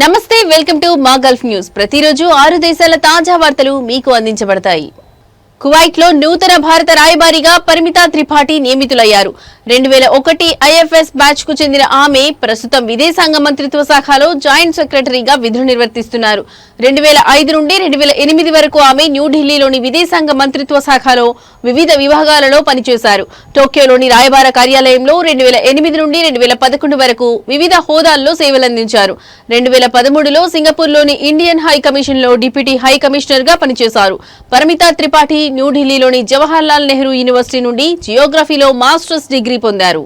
నమస్తే welcome to మా Gulf news. ప్రతిరోజు ఆరు దేశాల తాజా వార్తలు మీకు అందించబడతాయి. కువైట్లో నూతన భారత రాయబారిగా పరిమితా త్రిపాఠి నియమితులయ్యారు. రెండు వేల ఒకటి ఐఎఫ్ఎస్ బ్యాచ్కు చెందిన ఆమె ప్రస్తుతం విదేశాంగ మంత్రిత్వ శాఖలో జాయింట్ సెక్రటరీగా విధులు నిర్వర్తిస్తున్నారు. రెండు వేల ఐదు నుండి రెండు వేల ఎనిమిది వరకు ఆమె న్యూఢిల్లీలోని విదేశాంగ మంత్రిత్వ శాఖలో వివిధ విభాగాలలో పనిచేశారు. టోక్యోలోని రాయబార కార్యాలయంలో రెండు వేల ఎనిమిది నుండి రెండు వేల పదకొండు వరకు వివిధ హోదాల్లో సేవలందించారు. రెండు వేల పదమూడులో సింగపూర్లోని ఇండియన్ హై కమిషన్లో డిప్యూటీ హై కమిషనర్గా పనిచేశారు. పరిమితా త్రిపాఠి న్యూఢిల్లీలోని జవహర్లాల్ నెహ్రూ యూనివర్సిటీ నుండి జియోగ్రఫీలో మాస్టర్స్ డిగ్రీ పొందారు.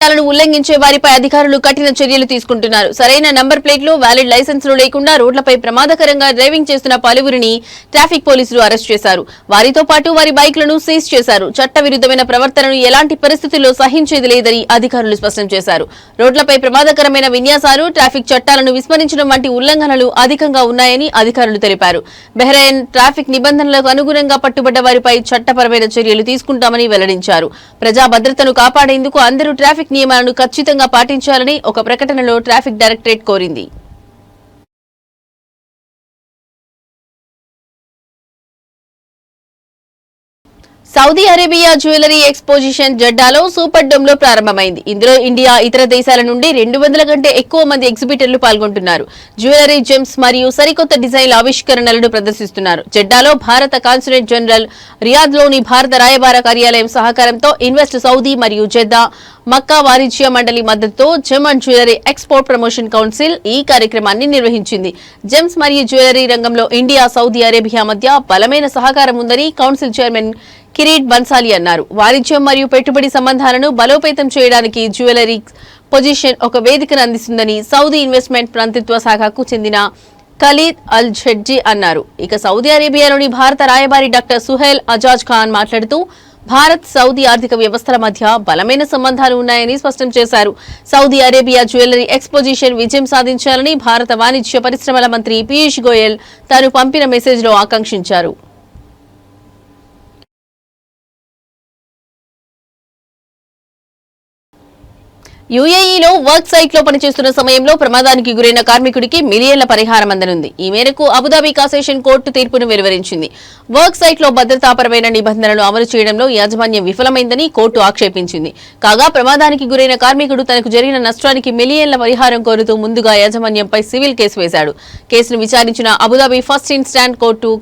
చట్టాలను ఉల్లంఘించే వారిపై అధికారులు కఠిన చర్యలు తీసుకుంటున్నారు. సరైన నంబర్ ప్లేట్లు వ్యాలిడ్ లైసెన్సులు లేకుండా రోడ్లపై ప్రమాదకరంగా డ్రైవింగ్ చేస్తున్న పలువురిని ట్రాఫిక్ పోలీసులు అరెస్ట్ చేశారు. వారితో పాటు వారి బైక్లను సీజ్ చేశారు. చట్ట విరుద్ధమైన ప్రవర్తనను ఎలాంటి పరిస్థితుల్లో సహించేది లేదని అధికారులు స్పష్టం చేశారు. రోడ్లపై ప్రమాదకరమైన విన్యాసాలు ట్రాఫిక్ చట్టాలను విస్మరించడం వంటి ఉల్లంఘనలు అధికంగా ఉన్నాయని అధికారులు తెలిపారు. బెహ్రైన్ ట్రాఫిక్ నిబంధనలకు అనుగుణంగా పట్టుబడ్డ వారిపై చట్టపరమైన చర్యలు తీసుకుంటామని వెల్లడించారు. ప్రజా భద్రతను కాపాడేందుకు అందరూ ట్రాఫిక్ నియమాలను ఖచ్చితంగా పాటించాలని ఒక ప్రకటనలో ట్రాఫిక్ డైరెక్టరేట్ కోరింది. సౌదీ అరేబియా జ్యువెలరీ ఎక్స్పోజిషన్ జడ్డాలో సూపర్ డోమ్లో ప్రారంభమైంది. ఇందులో ఇండియా ఇతర దేశాల నుండి రెండు వందల కంటే ఎక్కువ మంది ఎగ్జిబిటర్లు పాల్గొంటున్నారు. జ్యువెలరీ జెమ్స్ మరియు సరికొత్త డిజైన్ల ఆవిష్కరణలను ప్రదర్శిస్తున్నారు. జడ్డాలో భారత కాన్సులేట్ జనరల్ రియాద్లోని భారత రాయబార కార్యాలయం సహకారంతో ఇన్వెస్ట్ సౌదీ మరియు జెద్దా మక్కా వాణిజ్య మండలి మద్దతుతో gem and jewellery export promotion council ఈ కార్యక్రమాన్ని నిర్వహించింది. జెమ్స్ మరియు జ్యువెలరీ రంగంలో ఇండియా సౌదీ అరేబియా మధ్య బలమైన సహకారం ఉందని కౌన్సిల్ చైర్మన్ కిరీట్ బన్సాలి అన్నారు. వాణిజ్యం మరియు పెట్టుబడి సంబంధాలను బలోపేతం చేయడానికి జ్యువెలరీ పొజిషన్ ఒక వేదికను అందిస్తుందని సౌదీ ఇన్వెస్ట్మెంట్ మంత్రిత్వ శాఖకు చెందిన ఖలీద్ అల్ జెడ్జీ అన్నారు. ఇక సౌదీ అరేబియాలోని భారత రాయబారి డాక్టర్ సుహైల్ అజాజ్ ఖాన్ మాట్లాడుతూ భారత్ సౌదీ ఆర్థిక వ్యవస్థల మధ్య బలమైన సంబంధాలు ఉన్నాయని స్పష్టం చేశారు. సౌదీ అరేబియా జ్యువెలరీ ఎక్స్పోజిషన్ విజయం సాధించాలని భారత వాణిజ్య పరిశ్రమల మంత్రి పీయూష్ గోయల్ తాను పంపిన మెసేజ్లో ఆకాంక్షించారు. యుఏఈలో వర్క్ సైట్లో పనిచేస్తున్న సమయంలో ప్రమాదానికి గురైన కార్మికుడికి మిలియన్ల పరిహారం అందనుంది. ఈ మేరకు అబుదాబి కాసేషన్ కోర్టు తీర్పును వెలువరించింది. వర్క్ సైట్లో భద్రతాపరమైన నిబంధనలు అమలు చేయడంలో యాజమాన్యం విఫలమైందని కోర్టు ఆక్షేపించింది. కాగా ప్రమాదానికి గురైన కార్మికుడు తనకు జరిగిన నష్టానికి మిలియన్ల పరిహారం కోరుతూ ముందుగా యాజమాన్యంపై సివిల్ కేసు వేశాడు. కేసును విచారించిన అబుదాబి ఫస్ట్ ఇన్స్టాంట్ కోర్టు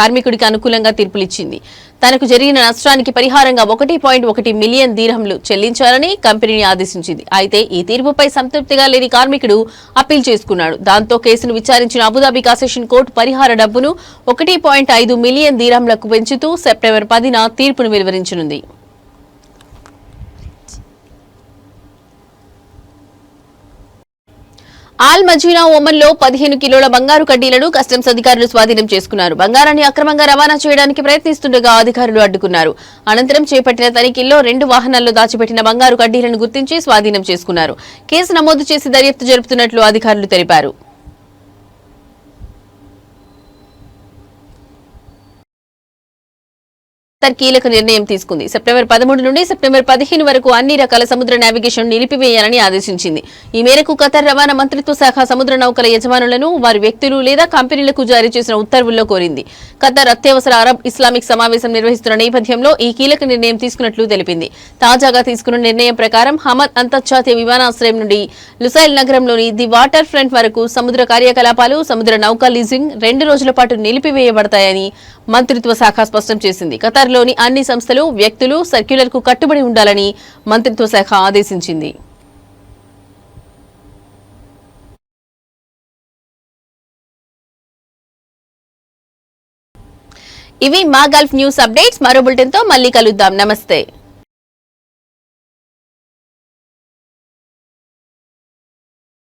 కార్మికుడికి అనుకూలంగా తీర్పులిచ్చింది. తనకు జరిగిన నష్టానికి పరిహారంగా ఒకటి పాయింట్ ఒకటి మిలియన్ దీర్హంలు చెల్లించాలని కంపెనీని ఆదేశించింది. అయితే ఈ తీర్పుపై సంతృప్తిగా లేని కార్మికుడు అప్పీల్ చేసుకున్నాడు. దాంతో కేసును విచారించిన అబుదాబి కాసేషన్ కోర్టు పరిహార డబ్బును ఒకటి పాయింట్ ఐదు మిలియన్ దీర్హంలకు పెంచుతూ సెప్టెంబర్ పదిన తీర్పును వెలువరించనుంది. ఆల్ మజీనా ఓమన్లో పదిహేను కిలోల బంగారు కడ్డీలను కస్టమ్స్ అధికారులు స్వాధీనం చేసుకున్నారు. బంగారాన్ని అక్రమంగా రవాణా చేయడానికి ప్రయత్నిస్తుండగా అధికారులు అడ్డుకున్నారు. అనంతరం చేపట్టిన తనిఖీల్లో రెండు వాహనాల్లో దాచిపెట్టిన బంగారు కడ్డీలను గుర్తించి స్వాధీనం చేసుకున్నారు. కేసు నమోదు చేసి దర్యాప్తు జరుపుతున్నట్లు అధికారులు తెలిపారు. ఖత్తర్ కీలక నిర్ణయం తీసుకుంది. సెప్టెంబర్ పదమూడు నుండి సెప్టెంబర్ పదిహేను వరకు అన్ని రకాల సముద్ర నావిగేషన్ నిలిపివేయాలని ఆదేశించింది. ఈ మేరకు ఖతర్ రవాణా మంత్రిత్వ శాఖ సముద్ర నౌకల యజమానులను వారి వ్యక్తులు లేదా కంపెనీలకు జారీ చేసిన ఉత్తర్వుల్లో కోరింది. ఖతర్ అత్యవసర అరబ్ ఇస్లామిక్ సమావేశం నిర్వహిస్తున్న నేపథ్యంలో ఈ కీలక నిర్ణయం తీసుకున్నట్లు తెలిపింది. తాజాగా తీసుకున్న నిర్ణయం ప్రకారం హమద్ అంతర్జాతీయ విమానాశ్రయం నుండి లుసైల్ నగరంలోని ది వాటర్ ఫ్రంట్ వరకు సముద్ర కార్యకలాపాలు సముద్ర నౌక లీజింగ్ రెండు రోజుల పాటు నిలిపివేయబడతాయని మంత్రిత్వ శాఖ స్పష్టం చేసింది. ఖతార్లోని అన్ని సంస్థలు వ్యక్తులు సర్క్యులర్కు కట్టుబడి ఉండాలని మంత్రిత్వ శాఖ ఆదేశించింది. ఇవి మా గల్ఫ్ న్యూస్ అప్డేట్స్. మరో బులెటిన్తో మళ్ళీ కలుద్దాం. నమస్తే.